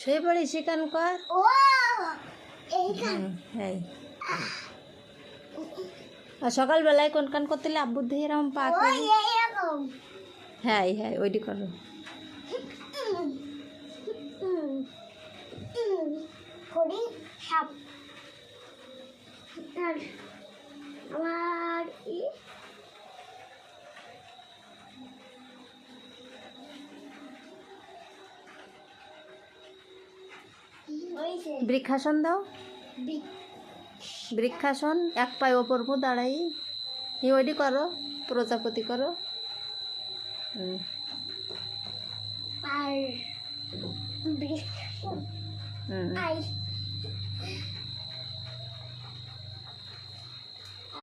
শুয়ে পড়ি সেখানকার আর সকালবেলায় কোন কান করতে আব্বু দিয়ে এরকম পা হ্যাঁ হ্যাঁ ওইটি করো। বৃক্ষাসন দাও। বৃক্ষাসন এক পায়ে ওপর মো দাঁড়াই। ওইটি করো প্রজাপতি করো। আর